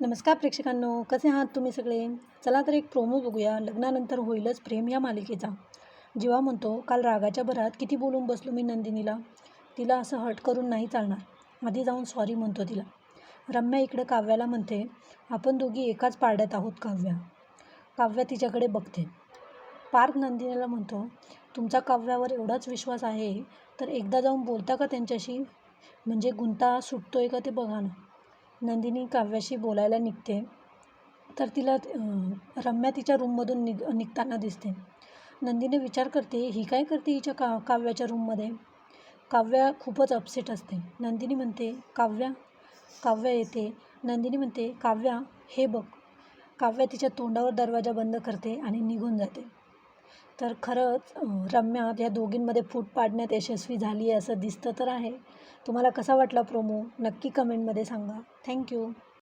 नमस्कार प्रेक्षकांनो कसे आहात तुम्ही सगळे? चला तर एक प्रोमो बघूया. लग्नानंतर होईलच प्रेम या मालिकेचा. जेव्हा म्हणतो काल रागाच्या भरात किती बोलून बसलो मी नंदिनीला? तिला असं हट करून नाही चालणार. आधी जाऊन सॉरी म्हणतो तिला. रम्या इकडं काव्याला म्हणते आपण दोघी एकाच पारड्यात आहोत काव्या. काव्या तिच्याकडे बघते. पार्थ नंदिनीला म्हणतो तुमचा काव्यावर एवढाच विश्वास आहे तर एकदा जाऊन बोलता का त्यांच्याशी? म्हणजे गुंता सुटतोय का ते बघा ना. नंदिनी काव्याशी बोलायला निघते. तर तिला रम्या तिच्या रूममधून निघ निघताना दिसते. नंदिनी विचार करते ही काय करते हिच्या का काव्याच्या रूममध्ये? काव्या खूपच अपसेट असते. नंदिनी म्हणते काव्या काव्या येते. नंदिनी म्हणते काव्या हे बघ. काव्या तिच्या तोंडावर दरवाजा बंद करते आणि निघून जाते. तर खरंच रम्या या दोघींमध्ये फूट पाडण्यात यशस्वी झाली आहे असं दिसतं तर आहे. तुम्हाला कसा वाटला प्रोमो नक्की कमेंटमध्ये सांगा. थँक्यू